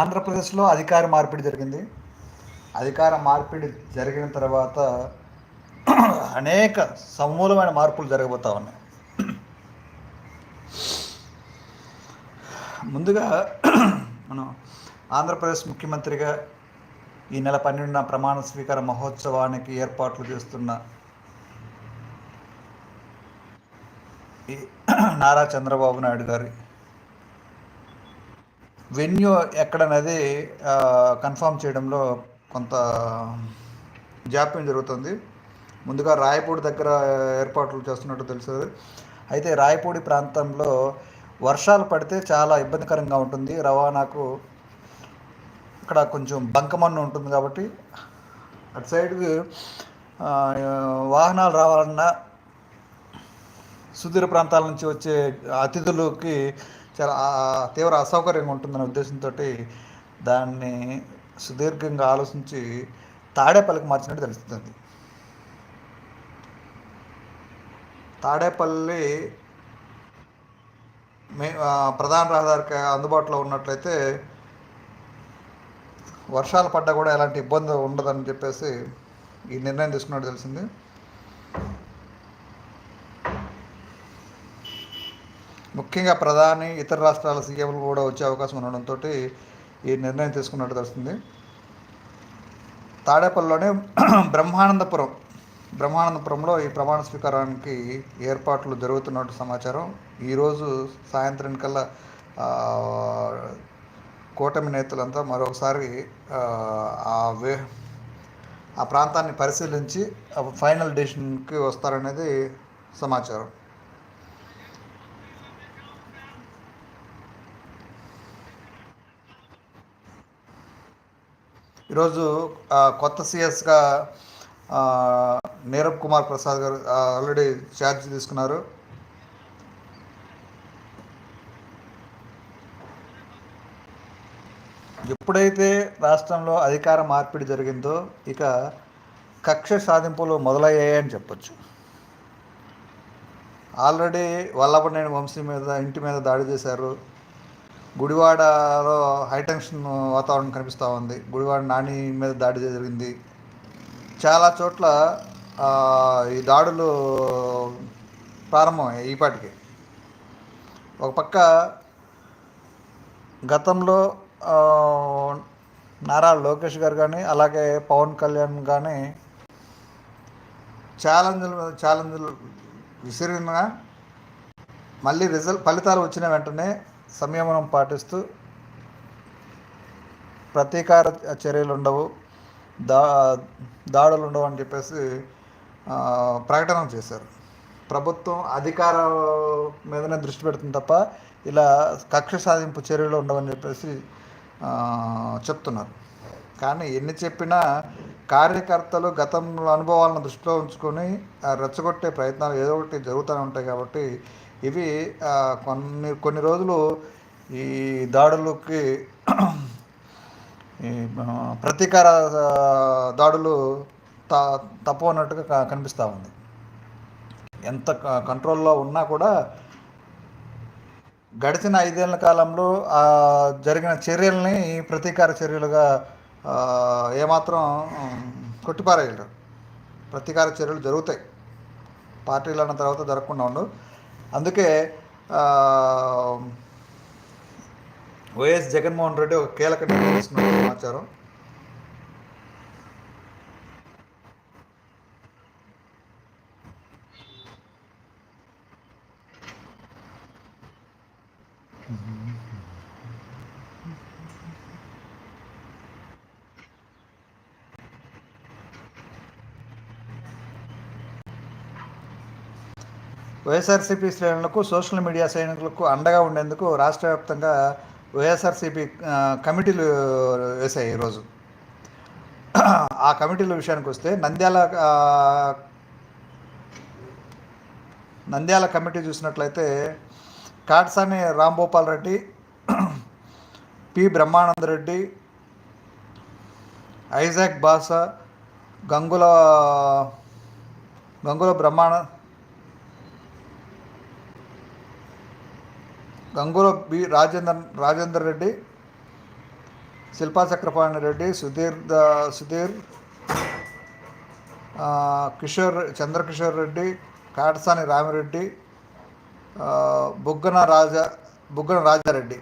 ఆంధ్రప్రదేశ్లో అధికార మార్పిడి జరిగింది. అధికార మార్పిడి జరిగిన తర్వాత అనేక సమూలమైన మార్పులు జరగబోతా ఉన్నాయి. ముందుగా మనం ఆంధ్రప్రదేశ్ ముఖ్యమంత్రిగా ఈ నెల పన్నెండున ప్రమాణ స్వీకార మహోత్సవానికి ఏర్పాట్లు చేస్తున్న ఈ నారా చంద్రబాబు నాయుడు గారి వెన్యూ ఎక్కడనేది కన్ఫర్మ్ చేయడంలో కొంత జాప్యం జరుగుతుంది. ముందుగా రాయపూడి దగ్గర ఏర్పాట్లు చేస్తున్నట్టు తెలుసు అయితే రాయపూడి ప్రాంతంలో వర్షాలు పడితే చాలా ఇబ్బందికరంగా ఉంటుంది. రవాణాకు ఇక్కడ కొంచెం బంకమన్ను ఉంటుంది కాబట్టి అటు సైడ్కి వాహనాలు రావాలన్నా సుదూర ప్రాంతాల నుంచి వచ్చే అతిథులకి చాలా తీవ్ర అసౌకర్యంగా ఉంటుందనే ఉద్దేశంతో దాన్ని సుదీర్ఘంగా ఆలోచించి తాడేపల్లికి మార్చినట్టు తెలుస్తుంది. తాడేపల్లి మే ప్రధాన రహదారికి అందుబాటులో ఉన్నట్లయితే వర్షాలు పడ్డా కూడా ఎలాంటి ఇబ్బంది ఉండదని చెప్పేసి ఈ నిర్ణయం తీసుకున్నట్టు తెలిసింది. ముఖ్యంగా ప్రధాని ఇతర రాష్ట్రాల సీఎంలు కూడా వచ్చే అవకాశం ఉండడంతో ఈ నిర్ణయం తీసుకున్నట్టు తెలుస్తుంది. తాడేపల్లిలోనే బ్రహ్మానందపురం బ్రహ్మానందపురంలో ఈ ప్రమాణ స్వీకారానికి ఏర్పాట్లు జరుగుతున్నట్టు సమాచారం. ఈరోజు సాయంత్రం కల్లా కూటమి నేతలంతా మరొకసారి ఆ వే ఆ ప్రాంతాన్ని పరిశీలించి ఫైనల్ డెసిషన్కి వస్తారనేది సమాచారం. ఈరోజు కొత్త సిఎస్గా నీరబ్ కుమార్ ప్రసాద్ గారు ఆల్రెడీ ఛార్జ్ తీసుకున్నారు. ఎప్పుడైతే రాష్ట్రంలో అధికార మార్పిడి జరిగిందో ఇక కక్ష సాధింపులు మొదలయ్యాయని చెప్పొచ్చు. ఆల్రెడీ వల్లభనేని వంశీ మీద ఇంటి మీద దాడి చేశారు. గుడివాడలో హైటెన్షన్ వాతావరణం కనిపిస్తూ ఉంది. గుడివాడ నాని మీద దాడి జరిగింది. చాలా చోట్ల ఈ దాడులు ప్రారంభమయ్యాయి ఈపాటికి. ఒక పక్క గతంలో నారా లోకేష్ గారు కానీ అలాగే పవన్ కళ్యాణ్ కానీ ఛాలెంజ్లు ఛాలెంజ్లు విసిరిన మళ్ళీ రిజల్ట్ ఫలితాలు వచ్చిన వెంటనే సంయమనం పాటిస్తూ ప్రతీకార చర్యలు ఉండవు దా దాడులు ఉండవు అని చెప్పేసి ప్రకటన చేశారు. ప్రభుత్వం అధికార మీదనే దృష్టి పెడుతుంది తప్ప ఇలా కక్ష సాధింపు చర్యలు ఉండవని చెప్పేసి చెప్తున్నారు. కానీ ఎన్ని చెప్పినా కార్యకర్తలు గతంలో అనుభవాలను దృష్టిలో ఉంచుకొని రెచ్చగొట్టే ప్రయత్నాలు ఏదో ఒకటి జరుగుతూనే ఉంటాయి కాబట్టి ఇవి కొన్ని కొన్ని రోజులు ఈ దాడులకి ఈ ప్రతీకార దాడులు త తప్పు అన్నట్టుగా కనిపిస్తూ ఉంది. ఎంత కంట్రోల్లో ఉన్నా కూడా గడిచిన ఐదేళ్ళ కాలంలో జరిగిన చర్యల్ని ప్రతీకార చర్యలుగా ఏమాత్రం కొట్టిపారేయలేరు. ప్రతీకార చర్యలు జరుగుతాయి. పార్టీలు అన్న తర్వాత జరగకుండా ఉండవు అందుకే వైఎస్ జగన్మోహన్ రెడ్డి ఒక కీలక నిర్ణయం తీసుకున్నట్టు సమాచారం. వైఎస్ఆర్సీపీ శ్రేణులకు సోషల్ మీడియా సైనికులకు అండగా ఉండేందుకు రాష్ట్ర వ్యాప్తంగా వైఎస్ఆర్సీపీ కమిటీలు వేశాయి ఈరోజు ఆ కమిటీల విషయానికి వస్తే నంద్యాల నంద్యాల కమిటీ చూసినట్లయితే Katasani Rambhupal Reddy P Brahmananda Reddy Isaac Basha Gangula Gangula Brahmananda Gangula B Rajender Rajender Reddy Shilpa Chakrapani Reddy Sudheer the- Sudheer Kishore Chandrakishore Reddy Katasani Ramireddy Buggana Raja Buggana Rajareddy.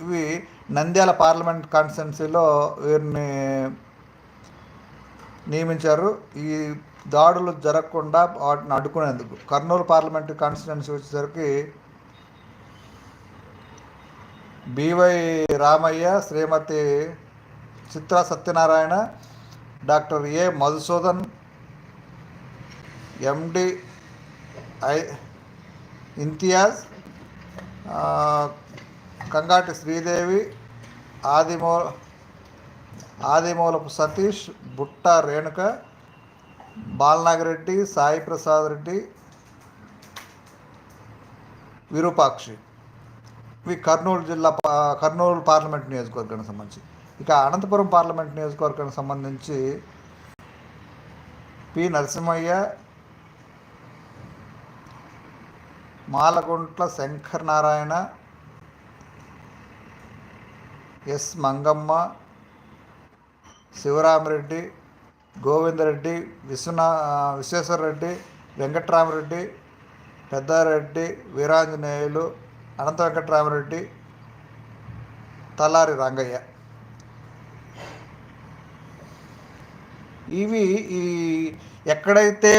ఇవి నంద్యాల పార్లమెంట్ కాన్స్టిట్యున్సీలో వీరిని నియమించారు. ఈ దాడులు జరగకుండా వాటిని అడ్డుకునేందుకు. కర్నూలు పార్లమెంటు కాన్స్టిట్యున్సీ వచ్చేసరికి BY Ramaiah Shrimati Chitra Satyanarayana doctor A Madhusudan MD I Imtiaz Kangati Sridevi ఆదిమూ Adimulapu Satish Butta Renuka Balanagi Reddy Sai Prasad Reddy Virupakshi. ఇవి కర్నూలు జిల్లా పా- కర్నూలు పార్లమెంట్ నియోజకవర్గానికి సంబంధించి. ఇక అనంతపురం పార్లమెంట్ నియోజకవర్గానికి సంబంధించి పి. నరసింహయ్య మాలగుంట్ల శంకర్ నారాయణ ఎస్. మంగమ్మ శివరామరెడ్డి గోవిందరెడ్డి విశ్వనా విశ్వేశ్వరరెడ్డి వెంకట్రామరెడ్డి పెద్దారెడ్డి వీరాంజనేయులు అనంత వెంకట్రామరెడ్డి తలారి రంగయ్య. ఇవి ఈ ఎక్కడైతే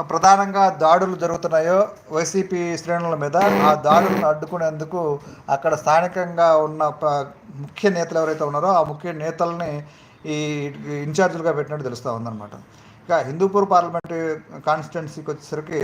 ప్రధానంగా దాడులు జరుగుతున్నాయో వైసీపీ శ్రేణుల మీద ఆ దాడులను అడ్డుకునేందుకు అక్కడ స్థానికంగా ఉన్న ప- ముఖ్య నేతలు ఎవరైతే ఉన్నారో ఆ ముఖ్య నేతల్ని ఈ ఇన్ఛార్జీలుగా పెట్టినట్టు తెలుస్తూ ఉందన్నమాట. ఇక హిందూపూర్ పార్లమెంట్ కాన్స్టిట్యున్సీకి వచ్చేసరికి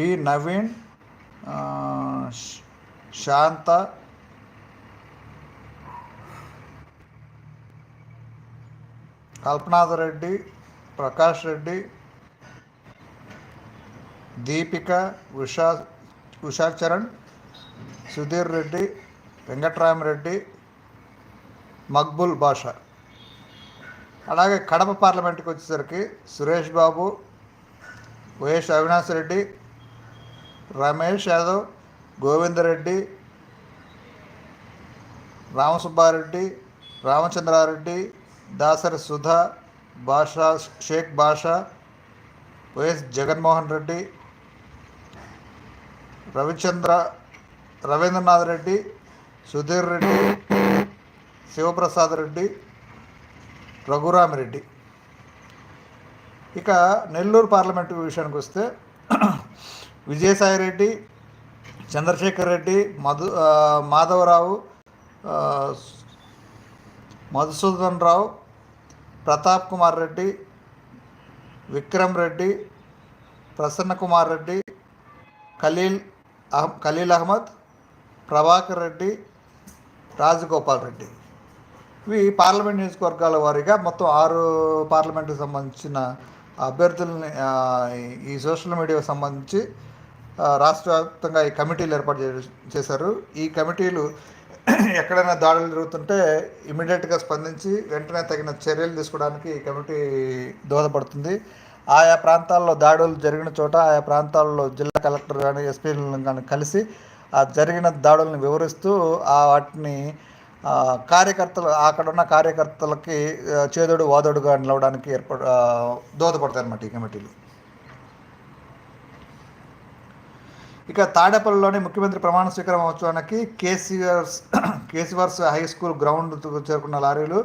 బి నవీన్ శాంత. కల్పనాథ రెడ్డి ప్రకాష్ రెడ్డి దీపిక ఉషా ఉషా చరణ్ సుధీర్ రెడ్డి వెంకట్రామరెడ్డి మక్బుల్ బాషా. అలాగే కడప పార్లమెంట్కి వచ్చేసరికి సురేష్ బాబు వైఎస్ అవినాష్ రెడ్డి రమేష్ యాదవ్ గోవిందరెడ్డి రామసుబ్బారెడ్డి రామచంద్రారెడ్డి దాసరి సుధా బాషా షేక్ బాషా వైఎస్ జగన్మోహన్ రెడ్డి రవిచంద్ర రవీంద్రనాథ్ రెడ్డి సుధీర్ రెడ్డి శివప్రసాద్ రెడ్డి రఘురామిరెడ్డి ఇక నెల్లూరు పార్లమెంటు విషయానికి వస్తే విజయసాయి రెడ్డి చంద్రశేఖర్ రెడ్డి మధు మాధవరావు మధుసూదన్ రావు ప్రతాప్ కుమార్ రెడ్డి విక్రమ్ రెడ్డి ప్రసన్న కుమార్ రెడ్డి ఖలీల్ అహ్ ఖలీల్ అహ్మద్ ప్రభాకర్ రెడ్డి రాజగోపాల్ రెడ్డి. ఇవి పార్లమెంట్ నియోజకవర్గాల వారీగా మొత్తం ఆరు పార్లమెంటుకు సంబంధించిన అభ్యర్థులని ఈ- సోషల్ మీడియాకు సంబంధించి రాష్ట్ర వ్యాప్తంగా ఈ కమిటీలు ఏర్పాటు చేశారు. ఈ కమిటీలు ఎక్కడైనా దాడులు జరుగుతుంటే ఇమీడియట్గా స్పందించి వెంటనే తగిన చర్యలు తీసుకోవడానికి ఈ కమిటీ దోహదపడుతుంది. ఆయా ప్రాంతాల్లో దాడులు జరిగిన చోట ఆయా ప్రాంతాల్లో జిల్లా కలెక్టర్ కానీ ఎస్పీలను కానీ కలిసి ఆ జరిగిన దాడులను వివరిస్తూ ఆ వాటిని కార్యకర్తలు అక్కడ ఉన్న కార్యకర్తలకి చేదోడు వాదోడుగా నిలవడానికి ఏర్పడ దోహదపడతాయి అన్నమాట ఈ కమిటీలు. ఇక తాడేపల్లిలోని ముఖ్యమంత్రి ప్రమాణ స్వీకారం మహోత్సవానికి KCR's KCR's high school ground చేరుకున్న లారీలు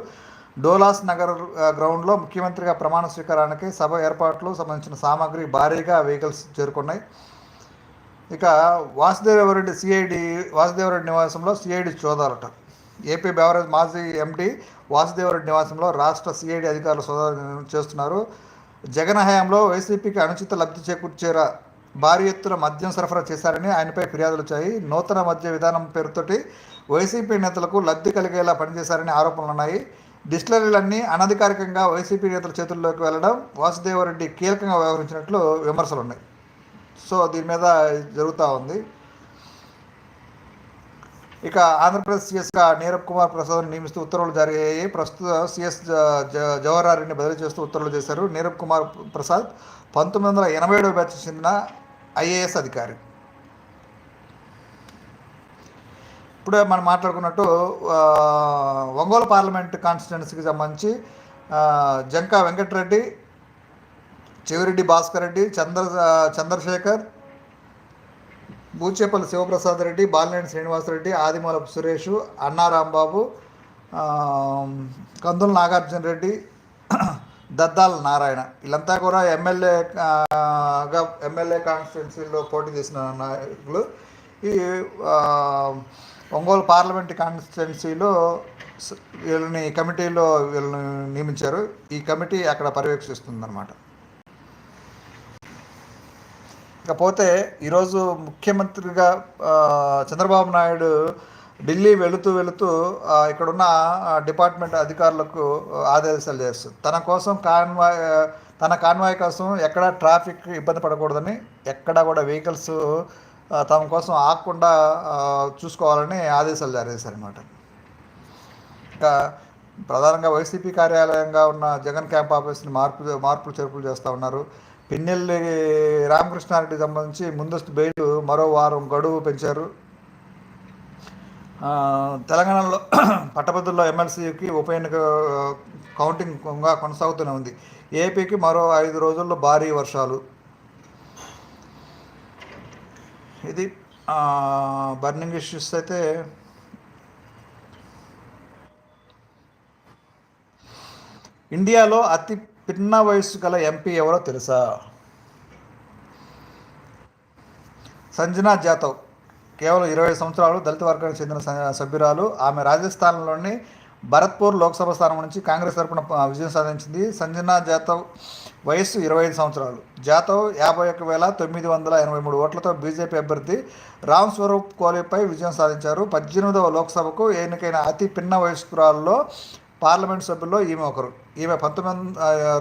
డోలాస్ నగర్ గ్రౌండ్లో ముఖ్యమంత్రిగా ప్రమాణ స్వీకారానికి సభ ఏర్పాట్లు సంబంధించిన సామాగ్రి భారీగా వెహికల్స్ చేరుకున్నాయి. ఇక వాసుదేవరెడ్డి సిఐడి వాసుదేవరెడ్డి నివాసంలో సిఐడి చోదాలట ఏపీ బెవరేజ్ మాజీ ఎండి వాసుదేవరెడ్డి నివాసంలో రాష్ట్ర సిఐడి అధికారులు సోదాలు చేస్తున్నారు. జగన్ హయాంలో వైసీపీకి అనుచిత లబ్ధి చేకూర్చేరా భారీ ఎత్తున మద్యం సరఫరా చేశారని ఆయనపై ఫిర్యాదులు వచ్చాయి. నూతన మద్య విధానం పేరుతోటి వైసీపీ నేతలకు లబ్ధి కలిగేలా పనిచేశారని ఆరోపణలు ఉన్నాయి. డిస్టిలరీలన్నీ అనధికారికంగా వైసీపీ నేతల చేతుల్లోకి వెళ్ళడం వాసుదేవరెడ్డి కీలకంగా వ్యవహరించినట్లు విమర్శలు ఉన్నాయి. సో దీని మీద జరుగుతూ ఉంది. ఇక ఆంధ్రప్రదేశ్ సీఎస్గా నీరబ్ కుమార్ ప్రసాద్ నియమిస్తూ ఉత్తర్వులు జారీ అయ్యాయి. ప్రస్తుత సీఎస్ జవహర్లాల్ని బదిలీ చేస్తూ ఉత్తర్వులు చేశారు నీరబ్ కుమార్ ప్రసాద్. పంతొమ్మిది వందల ఎనభై ఏడవ బ్యాచ్ చెందిన ఐఏఎస్ అధికారి. ఇప్పుడే మనం మాట్లాడుకున్నట్టు ఒంగోలు పార్లమెంట్ కాన్స్టిట్యున్సీకి సంబంధించి జంకా వెంకటరెడ్డి చెవిరెడ్డి భాస్కర్ రెడ్డి చంద్ర చంద్రశేఖర్ బూచేపల్లి శివప్రసాద్ రెడ్డి బాలినేని శ్రీనివాసరెడ్డి ఆదిమూలపు సురేష్ అన్నారాంబాబు కందుల నాగార్జున రెడ్డి దద్దాల నారాయణ. వీళ్ళంతా కూడా ఎమ్మెల్యే ఎమ్మెల్యే కాన్స్టిట్యున్సీలో పోటీ చేసిన నాయకులు. ఈ ఒంగోలు పార్లమెంట్ కాన్స్టిట్యున్సీలో వీళ్ళని కమిటీలో వీళ్ళని నియమించారు. ఈ కమిటీ అక్కడ పర్యవేక్షిస్తుందన్నమాట. ఇకపోతే ఈరోజు ముఖ్యమంత్రిగా చంద్రబాబు నాయుడు ఢిల్లీ వెళుతూ వెళుతూ ఇక్కడున్న డిపార్ట్మెంట్ అధికారులకు ఆదేశాలు చేస్తుంది తన కోసం కాన్వాయ్ తన కాన్వాయ్ కోసం ఎక్కడ ట్రాఫిక్ ఇబ్బంది పడకూడదని ఎక్కడ కూడా వెహికల్స్ తమ కోసం ఆగకుండా చూసుకోవాలని ఆదేశాలు జారీ చేశారనమాట ఇంకా ప్రధానంగా వైసీపీ కార్యాలయంగా ఉన్న జగన్ క్యాంప్ ఆఫీస్ని మార్పు మార్పులు చేర్పులు చేస్తూ ఉన్నారు. పిన్నెల్లి రామకృష్ణారెడ్డికి సంబంధించి ముందస్తు బెయిల్ మరో వారం గడువు పెంచారు. తెలంగాణలో పట్టభద్రుల్లో ఎమ్మెల్సీకి ఉప ఎన్నిక కౌంటింగ్గా కొనసాగుతూనే ఉంది. ఏపీకి మరో ఐదు రోజుల్లో భారీ వర్షాలు. ఇది బర్నింగ్ ఇష్యూస్ అయితే ఇండియాలో అతి పిన్న వయస్సు గల ఎంపీ ఎవరో తెలుసా? సంజనా జాతవ్ కేవలం ఇరవై సంవత్సరాలు దళిత వర్గానికి చెందిన సభ్యురాలు. ఆమె రాజస్థాన్లోని భరత్పూర్ లోక్సభ స్థానం నుంచి కాంగ్రెస్ తరపున విజయం సాధించింది. సంజనా జాతవ్ వయస్సు ఇరవై ఐదు సంవత్సరాలు. జాతవ్ యాభై ఒక్క వేల తొమ్మిది వందల ఎనభై మూడు ఓట్లతో బీజేపీ అభ్యర్థి రామ్ స్వరూప్ కోలీపై విజయం సాధించారు. పద్దెనిమిదవ లోక్సభకు ఎన్నికైన అతి పిన్న వయస్కురాల్లో పార్లమెంట్ సభ్యుల్లో ఈమె ఒకరు. ఈమె పంతొమ్మిది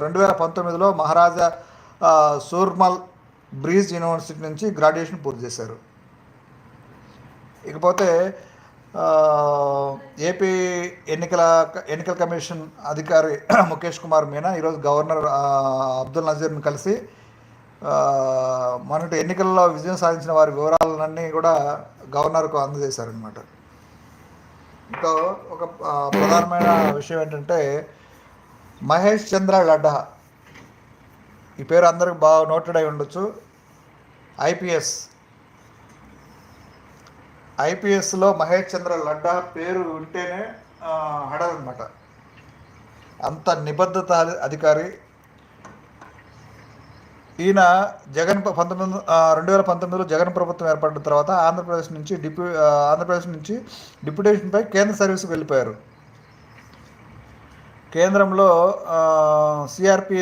రెండు వేల పంతొమ్మిదిలో మహారాజా సూర్మల్ బ్రీజ్ యూనివర్సిటీ నుంచి గ్రాడ్యుయేషన్ పూర్తి చేశారు. ఇకపోతే ఏపీ ఎన్నికల ఎన్నికల కమిషన్ అధికారి ముఖేష్ కుమార్ మీనా ఈరోజు గవర్నర్ అబ్దుల్ నజీర్ని కలిసి మొన్నటి ఎన్నికల్లో విజయం సాధించిన వారి వివరాలన్నీ కూడా గవర్నర్కు అందజేశారనమాట ఇంకా ఒక ప్రధానమైన విషయం ఏంటంటే మహేష్ చంద్ర లడ్డా ఈ పేరు అందరికి బాగా నోటెడ్ అయి ఉండొచ్చు. ఐపీఎస్ ఐపీఎస్లో మహేష్ చంద్ర లడ్డా పేరు ఉంటేనే హడదనమాట అంత నిబద్ధత అధికారి. ఈయన జగన్ పంతొమ్మిది రెండు వేల పంతొమ్మిదిలో జగన్ ప్రభుత్వం ఏర్పడిన తర్వాత ఆంధ్రప్రదేశ్ నుంచి డిప్యూ ఆంధ్రప్రదేశ్ నుంచి డిప్యుటేషన్పై కేంద్ర సర్వీస్కి వెళ్ళిపోయారు. కేంద్రంలో సిఆర్పి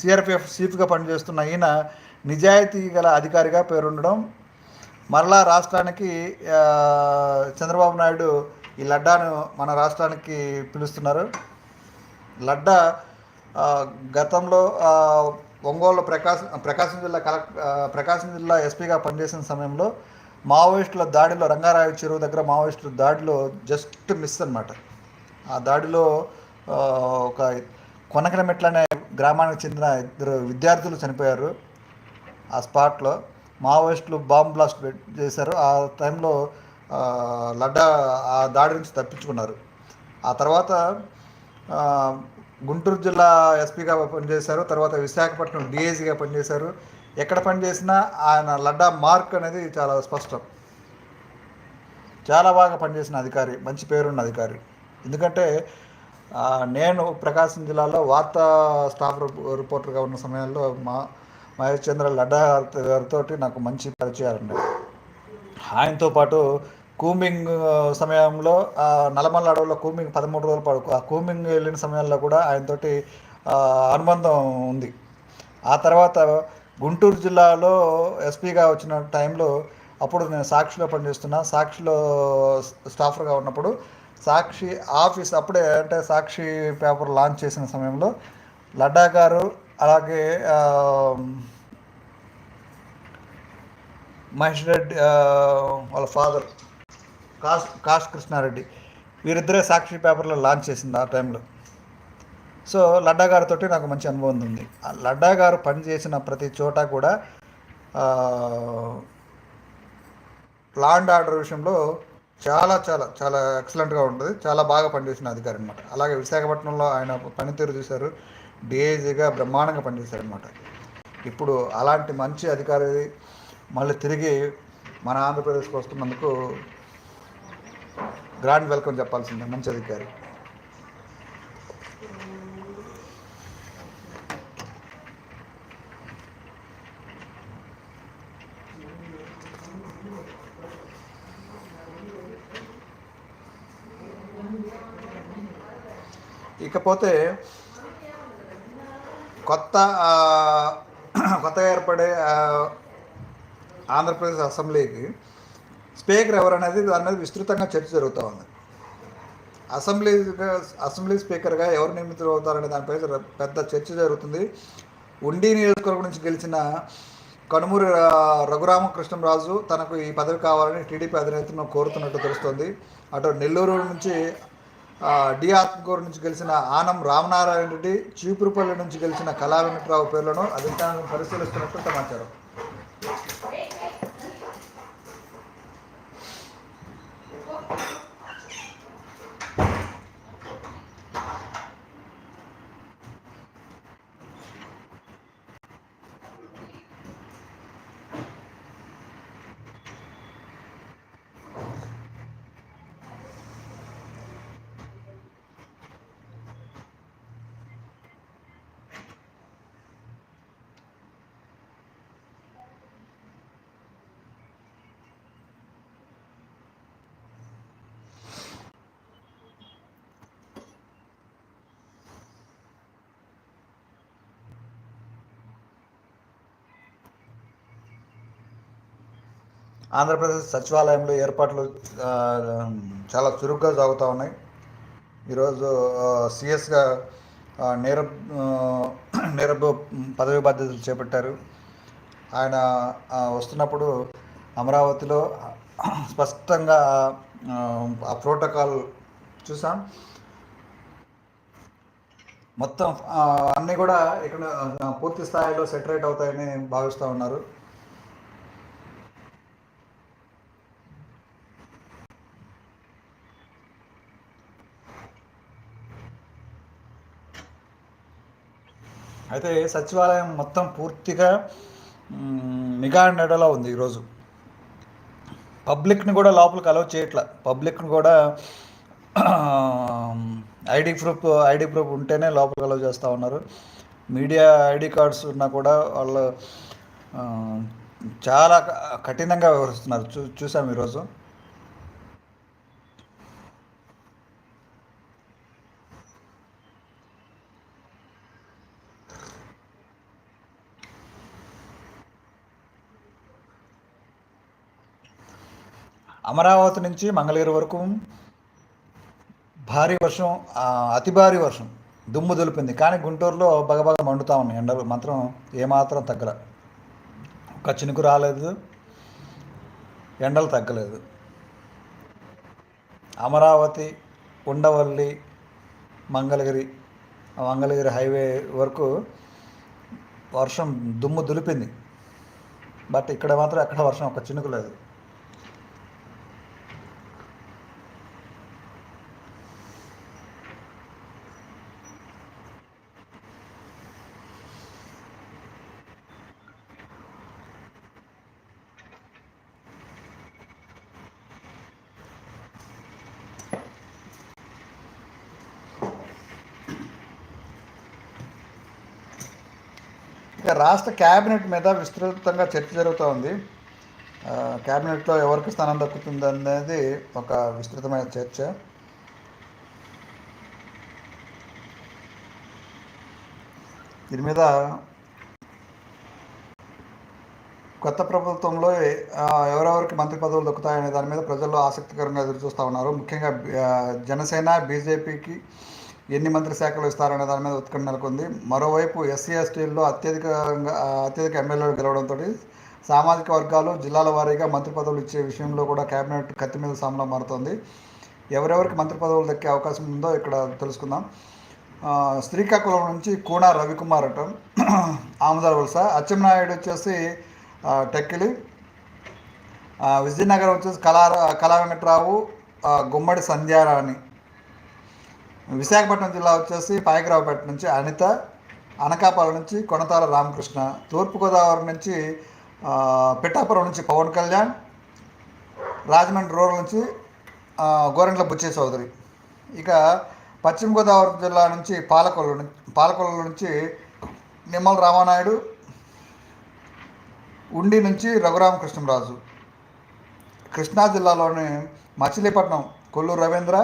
సిఆర్పిఎఫ్ చీఫ్గా పనిచేస్తున్న ఈయన నిజాయితీ గల అధికారిగా పేరుండడం మరలా రాష్ట్రానికి చంద్రబాబు నాయుడు ఈ లడ్డాను మన రాష్ట్రానికి పిలుస్తున్నారు. లడ్డా గతంలో ఒంగోలు ప్రకాశం ప్రకాశం జిల్లా కలెక్ట్ ప్రకాశం జిల్లా ఎస్పీగా పనిచేసిన సమయంలో మావోయిస్టుల దాడిలో రంగారావు చెరువు దగ్గర మావోయిస్టుల దాడిలో జస్ట్ మిస్ అన్నమాట. ఆ దాడిలో ఒక కొనకనమెట్ల అనే గ్రామానికి చెందిన ఇద్దరు విద్యార్థులు చనిపోయారు. ఆ స్పాట్లో మావోయిస్టులు బాంబ్ బ్లాస్ట్ పెట్- చేశారు. ఆ టైంలో లడ్డా ఆ దాడి నుంచి తప్పించుకున్నారు. ఆ తర్వాత గుంటూరు జిల్లా ఎస్పీగా పనిచేశారు. తర్వాత విశాఖపట్నం డిఐజీగా పనిచేశారు. ఎక్కడ పనిచేసినా ఆయన లడ్డా మార్క్ అనేది చాలా స్పష్టం. చాలా బాగా పనిచేసిన అధికారి మంచి పేరున్న అధికారి. ఎందుకంటే నేను ప్రకాశం జిల్లాలో వార్తా స్టాఫ్ రిపో- రిపోర్టర్గా ఉన్న సమయంలో మా మహేష్ చంద్ర లడ్డా గారితో నాకు మంచి పరిచయాలు ఉన్నాయి ఆయనతో పాటు కూంబింగ్ సమయంలో నలమల్ల నల్లమల్ల అడవుల్లో కూంబింగ్ పదమూడు రోజులు పాటు ఆ కూంబింగ్ వెళ్ళిన సమయంలో కూడా ఆయనతోటి అనుబంధం ఉంది. ఆ తర్వాత గుంటూరు జిల్లాలో ఎస్పీగా వచ్చిన టైంలో అప్పుడు నేను సాక్షిలో పనిచేస్తున్నా. సాక్షిలో స్టాఫర్గా ఉన్నప్పుడు సాక్షి ఆఫీస్ అప్పుడే అంటే సాక్షి పేపర్ లాంచ్ చేసిన సమయంలో లడ్డా గారు అలాగే మహేష్ రెడ్డి వాళ్ళ ఫాదర్ కాస్ కాస్ కృష్ణారెడ్డి వీరిద్దరే సాక్షి పేపర్లో లాంచ్ చేసింది ఆ టైంలో. సో లడ్డా గారితో నాకు మంచి అనుభవం ఉంది. ఆ లడ్డా గారు పనిచేసిన ప్రతి చోట కూడా లా ఆర్డర్ విషయంలో చాలా చాలా చాలా ఎక్సలెంట్గా ఉంటుంది. చాలా బాగా పనిచేసిన అధికారి అనమాట అలాగే విశాఖపట్నంలో ఆయన పనితీరు చూశారు. డీఏజీగా బ్రహ్మాండంగా పనిచేశారనమాట ఇప్పుడు అలాంటి మంచి అధికారి మళ్ళీ తిరిగి మన ఆంధ్రప్రదేశ్కి వస్తున్నందుకు గ్రాండ్ వెల్కమ్ చెప్పాల్సిందే మంచి అధికారి. ఇకపోతే కొత్త కొత్తగా ఏర్పడే ఆంధ్రప్రదేశ్ అసెంబ్లీకి స్పీకర్ ఎవరనేది అనేది దాని మీద విస్తృతంగా చర్చ జరుగుతూ ఉంది. అసెంబ్లీ అసెంబ్లీ స్పీకర్గా ఎవరు నియమితులు అవుతారనే దానిపై పెద్ద చర్చ జరుగుతుంది. ఉండి నియోజకవర్గం నుంచి గెలిచిన కనుమూరి రఘురామకృష్ణరాజు తనకు ఈ పదవి కావాలని టీడీపీ అధినేతను కోరుతున్నట్టు తెలుస్తోంది. అటు నెల్లూరు నుంచి డి ఆత్మకూరు నుంచి గెలిచిన ఆనం రామనారాయణ రెడ్డి చీపురుపల్లి నుంచి గెలిచిన కళా వెంకట్రావు పేర్లను అధికారులను పరిశీలిస్తున్నట్లు సమాచారం. ఆంధ్రప్రదేశ్ సచివాలయంలో ఏర్పాట్లు చాలా చురుగ్గా సాగుతూ ఉన్నాయి. ఈరోజు సిఎస్గా నీరబ్ నీరబ్ పదవి బాధ్యతలు చేపట్టారు. ఆయన వస్తున్నప్పుడు అమరావతిలో స్పష్టంగా ఆ, ప్రోటోకాల్ చూసాం. మొత్తం అన్నీ కూడా ఇక్కడ పూర్తి స్థాయిలో సెటరేట్ అవుతాయని భావిస్తూ ఉన్నారు. అయితే సచివాలయం మొత్తం పూర్తిగా నిఘా నెడలో ఉంది ఈరోజు. పబ్లిక్ని కూడా లోపలికి అలౌ చేయట్ల. పబ్లిక్ని కూడా ఐడి ప్రూఫ్ ఐడి ప్రూఫ్ ఉంటేనే లోపలికి అలౌ చేస్తూ ఉన్నారు. మీడియా ఐడి కార్డ్స్ ఉన్నా కూడా వాళ్ళు చాలా కఠినంగా వ్యవహరిస్తున్నారు. చూ చూసాం ఈరోజు. అమరావతి నుంచి మంగళగిరి వరకు భారీ వర్షం అతి భారీ వర్షం దుమ్ము దులిపింది. కానీ గుంటూరులో బగబగ మండుతా ఉన్నాయి ఎండలు. మాత్రం ఏమాత్రం తగ్గల. ఒక చినుకు రాలేదు. ఎండలు తగ్గలేదు. అమరావతి ఉండవల్లి మంగళగిరి మంగళగిరి హైవే వరకు వర్షం దుమ్ము దులిపింది. బట్ ఇక్కడ మాత్రం ఎక్కడ వర్షం ఒక చినుకు లేదు. ఇక రాష్ట్ర క్యాబినెట్ మీద విస్తృతంగా చర్చ జరుగుతూ ఉంది. క్యాబినెట్లో ఎవరికి స్థానం దక్కుతుంది అనేది ఒక విస్తృతమైన చర్చ. దీని మీద కొత్త ప్రభుత్వంలో ఎవరెవరికి మంత్రి పదవులు దక్కుతాయనే దాని మీద ప్రజల్లో ఆసక్తికరంగా ఎదురు చూస్తూ ఉన్నారు. ముఖ్యంగా జనసేన బీజేపీకి ఎన్ని మంత్రి శాఖలు ఇస్తారనే దాని మీద ఉత్కంఠ నెలకొంది. మరోవైపు ఎస్సీ ఎస్టీల్లో అత్యధికంగా అత్యధిక ఎమ్మెల్యేలు గెలవడంతో సామాజిక వర్గాలు జిల్లాల వారీగా మంత్రి పదవులు ఇచ్చే విషయంలో కూడా కేబినెట్ కత్తి మీద సామలా మారుతోంది. ఎవరెవరికి మంత్రి పదవులు దక్కే అవకాశం ఉందో ఇక్కడ తెలుసుకుందాం. శ్రీకాకుళం నుంచి కూన రవికుమార్ అట. ఆముదాల వలస. అచ్చెన్నాయుడు వచ్చేసి టెక్కిలి. విజయనగరం వచ్చేసి కళా కళా వెంకట్రావు గుమ్మడి సంధ్యారాణి. విశాఖపట్నం జిల్లా వచ్చేసి పాయకరావుపేట నుంచి అనిత అనకాపల్లి నుంచి కొనతాల రామకృష్ణ తూర్పుగోదావరి నుంచి పిఠాపురం నుంచి పవన్ కళ్యాణ్ రాజమండ్రి రూరల్ నుంచి గోరెంట్ల బుచ్చే చౌదరి ఇక పశ్చిమ గోదావరి జిల్లా నుంచి పాలకొల్లు పాలకొల్లు నుంచి నిమ్మల రామానాయుడు ఉండి నుంచి రఘురామకృష్ణరాజు. కృష్ణా జిల్లాలోని మచిలీపట్నం కొల్లూరు రవీంద్ర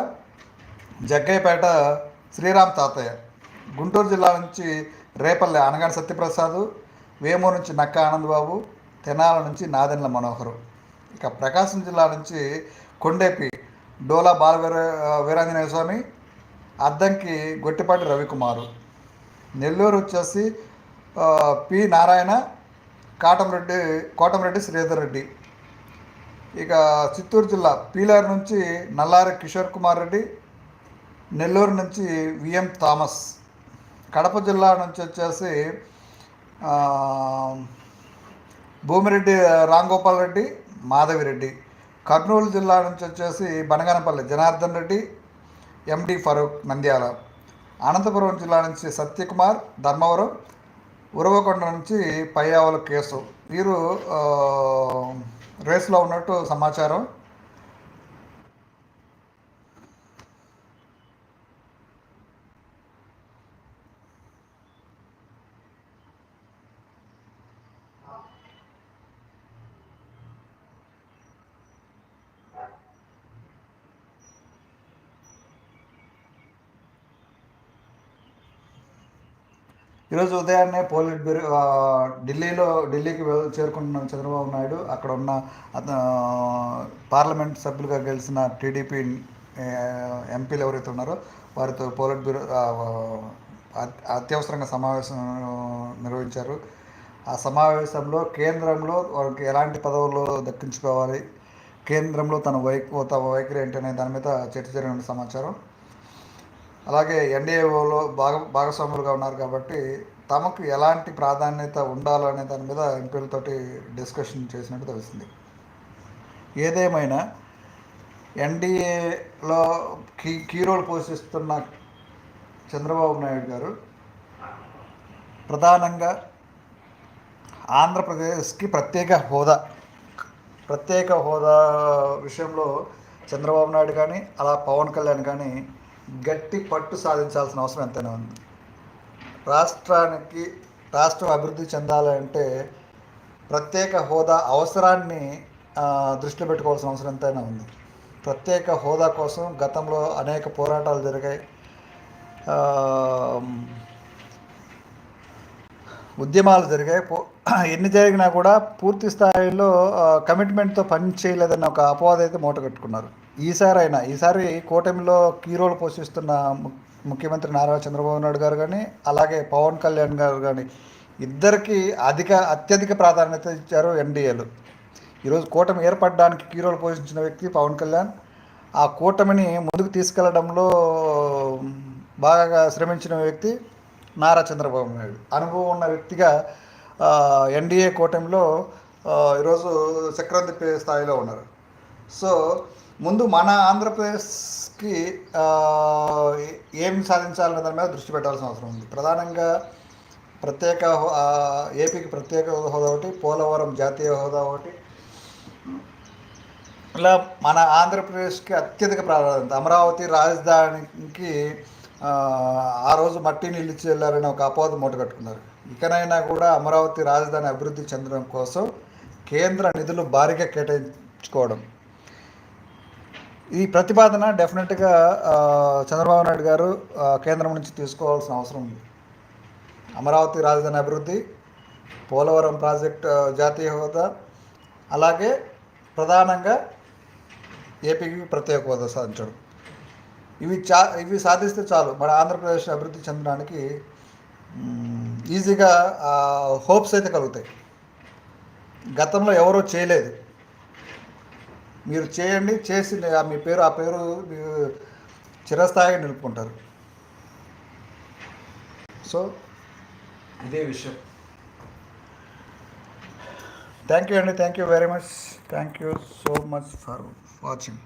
జగ్గయ్యపేట శ్రీరామ్ తాతయ్య. గుంటూరు జిల్లా నుంచి రేపల్లె అనగాని సత్యప్రసాద్ వేమూరు నుంచి నక్క ఆనందబాబు తెనాల నుంచి నాదెండ్ల మనోహరు. ఇక ప్రకాశం జిల్లా నుంచి కొండేపి డోలా బాల వీరాంజనేయ స్వామి అద్దంకి గొట్టిపాటి రవికుమారు. నెల్లూరు వచ్చేసి పి నారాయణ కాటంరెడ్డి కోటంరెడ్డి శ్రీధర్ రెడ్డి. ఇక చిత్తూరు జిల్లా పీలేరు నుంచి నల్లారి కిషోర్ కుమార్ రెడ్డి నెల్లూరు నుంచి విఎం థామస్ కడప జిల్లా నుంచి వచ్చేసి భూమిరెడ్డి రాంగోపాల్ రెడ్డి మాధవిరెడ్డి కర్నూలు జిల్లా నుంచి వచ్చేసి బనగానపల్లి జనార్దన్ రెడ్డి ఎండి ఫరూక్ నంద్యాల. అనంతపురం జిల్లా నుంచి సత్యకుమార్ ధర్మవరం. ఉరవకొండ నుంచి పయ్యావుల కేసు వీరు రేస్లో ఉన్నట్టు సమాచారం. ఈరోజు ఉదయాన్నే పోలిట్ బ్యూరో ఢిల్లీలో ఢిల్లీకి చేరుకున్న చేరుకుంటున్న చంద్రబాబు నాయుడు అక్కడ ఉన్న పార్లమెంట్ సభ్యులుగా గెలిచిన టీడీపీ ఎంపీలు ఎవరైతే ఉన్నారో వారితో పోలిట్ బ్యూరో అత్యవసరంగా సమావేశం నిర్వహించారు. ఆ సమావేశంలో కేంద్రంలో వాళ్ళకి ఎలాంటి పదవులు దక్కించుకోవాలి కేంద్రంలో తన వై తమ వైఖరి ఏంటనే దాని మీద చర్చ జరిగిన సమాచారం. అలాగే ఎన్డీఏలో భాగ భాగస్వాములుగా ఉన్నారు కాబట్టి తమకు ఎలాంటి ప్రాధాన్యత ఉండాలనే దాని మీద ఎంపీలతోటి డిస్కషన్ చేసినట్టు తెలిసింది ఏదేమైనా ఎన్డీఏలో కీ కీ రోల్ పోషిస్తున్న చంద్రబాబు నాయుడు గారు ప్రధానంగా ఆంధ్రప్రదేశ్కి ప్రత్యేక హోదా ప్రత్యేక హోదా విషయంలో చంద్రబాబు నాయుడు కానీ అలా పవన్ కళ్యాణ్ కానీ గట్టి పట్టు సాధించాల్సిన అవసరం ఎంతైనా ఉంది. రాష్ట్రానికి రాష్ట్రం అభివృద్ధి చెందాలంటే ప్రత్యేక హోదా అవసరాన్ని దృష్టిలో పెట్టుకోవాల్సిన అవసరం ఎంతైనా ఉంది. ప్రత్యేక హోదా కోసం గతంలో అనేక పోరాటాలు జరిగాయి. ఉద్యమాలు జరిగాయి. పో ఎన్ని జరిగినా కూడా పూర్తి స్థాయిలో కమిట్మెంట్తో పని చేయలేదన్న ఒక అపవాదం అయితే మూట కట్టుకున్నారు. ఈసారి అయినా ఈసారి కూటమిలో కీరోలు పోషిస్తున్న ము- ముఖ్యమంత్రి నారా చంద్రబాబు నాయుడు గారు కానీ అలాగే పవన్ కళ్యాణ్ గారు కానీ ఇద్దరికి అధిక అత్యధిక ప్రాధాన్యత ఇచ్చారు ఎన్డీఏలు ఈరోజు కూటమి ఏర్పడడానికి కీరోలు పోషించిన వ్యక్తి పవన్ కళ్యాణ్. ఆ కూటమిని ముందుకు తీసుకెళ్ళడంలో బాగా శ్రమించిన వ్యక్తి నారా చంద్రబాబు నాయుడు. అనుభవం ఉన్న వ్యక్తిగా ఎన్డీఏ కూటమిలో ఈరోజు చక్రం తిప్పే స్థాయిలో ఉన్నారు. సో ముందు మన ఆంధ్రప్రదేశ్కి ఏం సాధించాలనే దాని మీద దృష్టి పెట్టాల్సిన అవసరం ఉంది. ప్రధానంగా ప్రత్యేక హో- ఏపీకి ప్రత్యేక హోదా ఒకటి పోలవరం జాతీయ హోదా ఒకటి. ఇలా మన ఆంధ్రప్రదేశ్కి అత్యధిక ప్రాధాన్యత అమరావతి రాజధానికి ఆ, రోజు మట్టి నిలిచి వెళ్ళారని ఒక అపోద మూట కట్టుకున్నారు. ఇకనైనా కూడా అమరావతి రాజధాని అభివృద్ధి చెందడం కోసం కేంద్ర నిధులు భారీగా కేటాయించుకోవడం ఈ ప్రతిపాదన డెఫినెట్గా చంద్రబాబు నాయుడు గారు కేంద్రం నుంచి తీసుకోవాల్సిన అవసరం ఉంది. అమరావతి రాజధాని అభివృద్ధి పోలవరం ప్రాజెక్ట్ జాతీయ హోదా అలాగే ప్రధానంగా ఏపీకి ప్రత్యేక హోదా సాధించడం. ఇవి చా ఇవి సాధిస్తే చాలు. మన ఆంధ్రప్రదేశ్ అభివృద్ధి చెందడానికి ఈజీగా హోప్స్ అయితే కలుగుతాయి. గతంలో ఎవరో చేయలేదు. మీరు చేయండి చేసి మీ పేరు ఆ పేరు మీరు చిరస్థాయిగా నిలుపుకుంటారు. సో ఇదే విషయం. థ్యాంక్ యూ అండి thank you very much thank you so much for watching